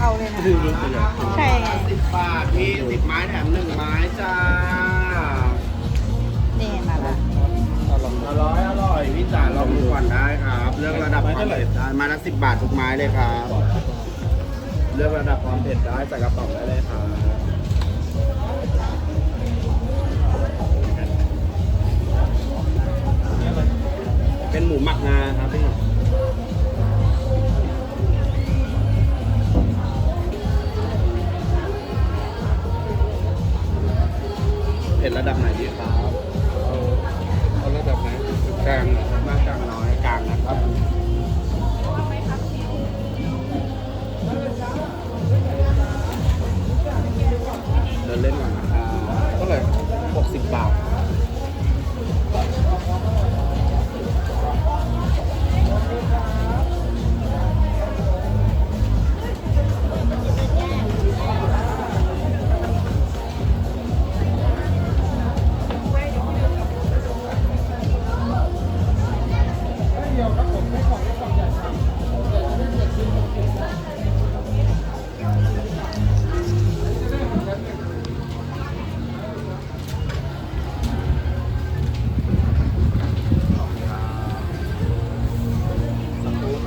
เอาเลยนะดูดูใช่ไงสิบบาทพี่สิบไม้แถมหนึ่งไม้จ้านี่มาละอร่อยอร่อยพี่จ๋าลองดูก่อนได้ครับ เลือกระดับความเผ็ดได้ไม้ละสิบบาททุกไม้เลยครับ เลือกระดับความเผ็ดได้ใส่กระป๋องได้เลยครับเป็นหมูหมักงาครับพี่ เผ็ดระดับไหนดีครับเอาเอาระดับไหนกลางมากกลางน้อยกลางนะครับ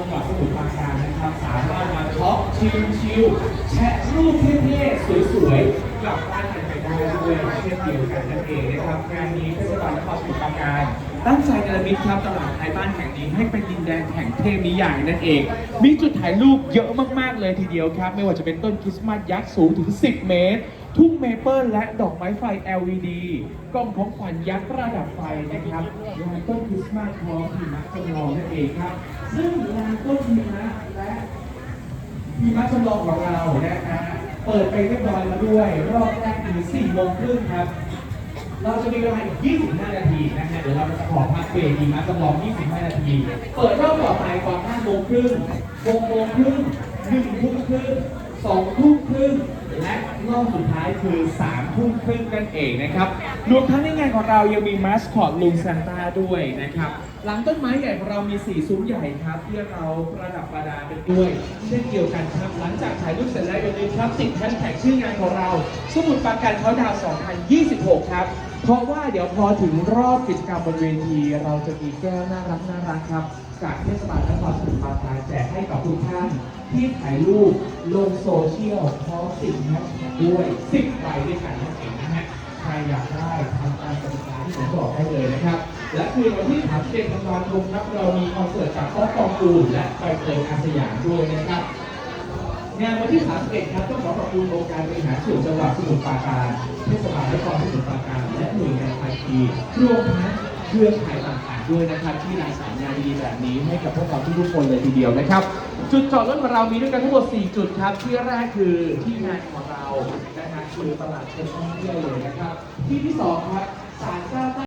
จังหวัดสมุทรปราการนะครับ สามารถมาช็อปชิลชิลแชะรูปเท่ๆสวยๆกลับบ้านกันไปได้ด้วยเช่นเดียวกันนั่นเองนะครับงานนี้เทศบาลนครสมุทรปราการ ตั้งใจเนรมิตครับตลาดไทยบ้านแห่งนี้ให้เป็นดินแดนแห่งเทพนิยายนั่นเอง มีจุดถ่ายรูปเยอะมากๆเลยทีเดียวครับ ไม่ว่าจะเป็นต้นคริสต์มาสยักษ์สูงถึง 10 เมตร ทุ่งเมเปิลและดอกไม้ไฟ LED กล้องของขวัญยักษ์ระดับไฟนะครับลานต้นคริสต์มาสพร้อมหิมะจำลองนั่นเองครับ ซึ่งลานต้นหิมะและหิมะจำลองของเรานะฮะเปิดไปเรียบร้อยแล้วด้วย รอบแรกคือ4โมงครึ่งครับ เราจะมีเวลาอีก25 นาทีนะฮะเดี๋ยวเราจะขอพักเบรกอีกนะจำลอง 25 นาที เปิดรอบต่อไปตอน5โมงครึ่ง6โมงครึ่ง1ทุ่มครึ่ง2ทุ่มครึ่ง และรอบสุดท้ายคือ3ทุ่มครึ่งนั่นเองนะครับรวมทั้งในงานของเรายังมีมาสคอตลุงซานต้าด้วยนะครับหลังต้นไม้ใหญ่ของเรามี4ซุ้มใหญ่ครับที่เราประดับประดาเป็นด้วย เช่นเดียวกันครับ หลังจากถ่ายรูปเสร็จแล้วอย่าลืมครับติดแฮชแท็กชื่องานของเรา สมุดปราการเขาดาว 2026 ครับ เพราะว่าเดี๋ยวพอถึงรอบกิจกรรมบนเวที เราจะมีแก้วน่ารักน่ารักครับ จากเทศบาลนครสมุทรปราการแจกให้กับทุกท่านที่ถ่ายรูปลงโซเชียลพร้อมติดแฮชแท็กด้วย10ใบด้วยกันนั่นเองนะฮะใครอยากได้ทำตามกติกาที่ผมบอกได้เลยนะครับ และคือวันที่31ธันวาคมครับเรามีคอนเสิร์ตจากป๊อปปองกูลและใบเตยอาสยามด้วยนะครับงานวันที่ 31 ครับต้องขอขอบคุณองค์การบริหารส่วนจังหวัดสมุทรปราการเทศบาลนครสมุทรปราการและหน่วยงานภาคีรวมทั้งเครือข่ายต่างๆ ด้วยนะครับที่นำสารงานดีแบบนี้ให้กับพวกเราทุกๆคนเลยทีเดียวนะครับ จุดจอดรถของเรามีด้วยกันทั้งหมด 4 จุดครับ ที่แรกคือที่งานของเรานะฮะคือตลาดเชิงท่องเที่ยวเลยนะครับ ที่ที่สองครับศาลเจ้า